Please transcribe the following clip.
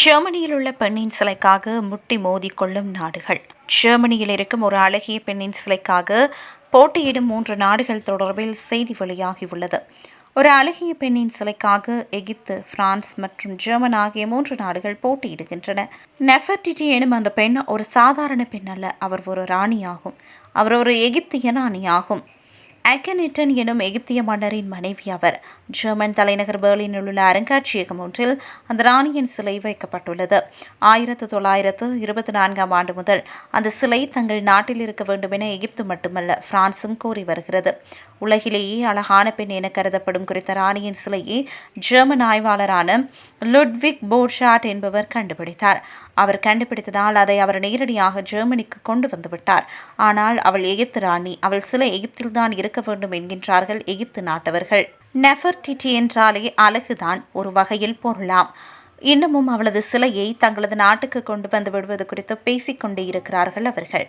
ஜெர்மனியில் உள்ள பெண்ணின் சிலைக்காக முட்டி மோதிக்கொள்ளும் நாடுகள். ஜெர்மனியில் இருக்கும் ஒரு அழகிய பெண்ணின் சிலைக்காக போட்டியிடும் மூன்று நாடுகள் தொடர்பில் செய்தி வெளியாகியுள்ளது. ஒரு அழகிய பெண்ணின் சிலைக்காக எகிப்து பிரான்ஸ் மற்றும் ஜெர்மன் ஆகிய மூன்று நாடுகள் போட்டியிடுகின்றன. நெஃபர்டிடி எனும் அந்த பெண் ஒரு சாதாரண பெண் அல்ல அவர் ஒரு ராணியாகும். அவர் ஒரு எகிப்திய ராணியாகும். அக்கனிட்டன் எனும் எகிப்திய மன்னரின் மனைவி அவர். ஜெர்மன் தலைநகர் பெர்லினில் உள்ள அருங்காட்சியகம் ஒன்றில் அந்த ராணியின் சிலை வைக்கப்பட்டுள்ளது. ஆயிரத்து தொள்ளாயிரத்து இருபத்தி நான்காம் ஆண்டு முதல் அந்த சிலை தங்கள் நாட்டில் இருக்க வேண்டும் என எகிப்து மட்டுமல்ல பிரான்சும் கூறி வருகிறது. உலகிலேயே அழகான பெண் என கருதப்படும் குறித்த ராணியின் சிலையை ஜெர்மன் ஆய்வாளரான லுட்விக் போர்ஷாட் என்பவர் கண்டுபிடித்தார். அவர் கண்டுபிடித்ததால் அதை அவர் நேரடியாக ஜெர்மனிக்கு கொண்டு வந்துவிட்டார். ஆனால் அவள் எகிப்து ராணி அவள் சிலை எகிப்தில்தான் இருக்க வேண்டும் என்கின்றார்கள் எகிப்து நாட்டவர்கள். நெஃபர்டிட்டி என்றாலே அழகுதான் ஒரு வகையில் பொருளாம். இன்னமும் அவளது சிலையை தங்களது நாட்டுக்கு கொண்டு வந்து விடுவது குறித்து பேசிக்கொண்டே இருக்கிறார்கள் அவர்கள்.